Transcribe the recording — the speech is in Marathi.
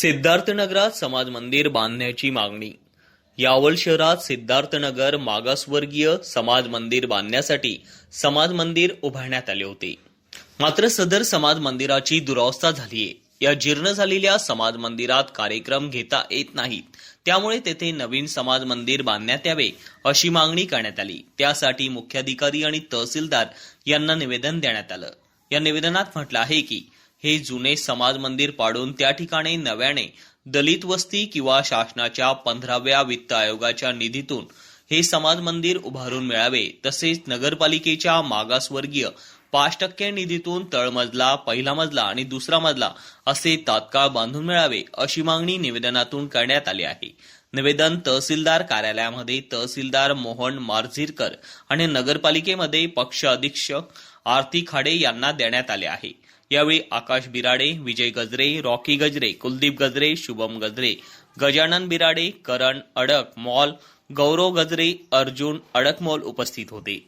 सिद्धार्थनगरात समाज मंदिर बांधण्याची मागणी. यावल शहरात सिद्धार्थनगर मागासवर्गीय समाज मंदिर बांधण्यासाठी समाज मंदिर उभारण्यात आले होते. मात्र सदर समाज मंदिराची दुरावस्था झालीये. या जीर्ण झालेल्या समाज मंदिरात कार्यक्रम घेता येत नाहीत. त्यामुळे तेथे नवीन समाज मंदिर बांधण्यात यावे अशी मागणी करण्यात आली. त्यासाठी मुख्याधिकारी आणि तहसीलदार यांना निवेदन देण्यात आलं. या निवेदनात म्हटलं आहे की हे जुने समाज मंदिर पाडून त्या ठिकाणी नव्याने दलित वस्ती किंवा शासनाच्या पंधराव्या वित्त आयोगाच्या निधीतून हे समाज मंदिर उभारून मिळावे तसेच नगरपालिकेच्या मागासवर्गीय पाच टक्के निधीतून तळमजला पहिला मजला आणि दुसरा मजला असे तात्काळ बांधून मिळावे अशी मागणी निवेदनातून करण्यात आली आहे. निवेदन तहसीलदार कार्यालयामध्ये तहसीलदार मोहन मार्झिरकर आणि नगरपालिकेमध्ये पक्ष अधीक्षक आरती खाडे यांना देण्यात आले आहे. यावेळी आकाश बिराडे विजय गजरे रॉकी गजरे कुलदीप गजरे शुभम गजरे गजानन बिराडे करण अडक मॉल गौरव गजरे अर्जुन अडकमॉल उपस्थित होते.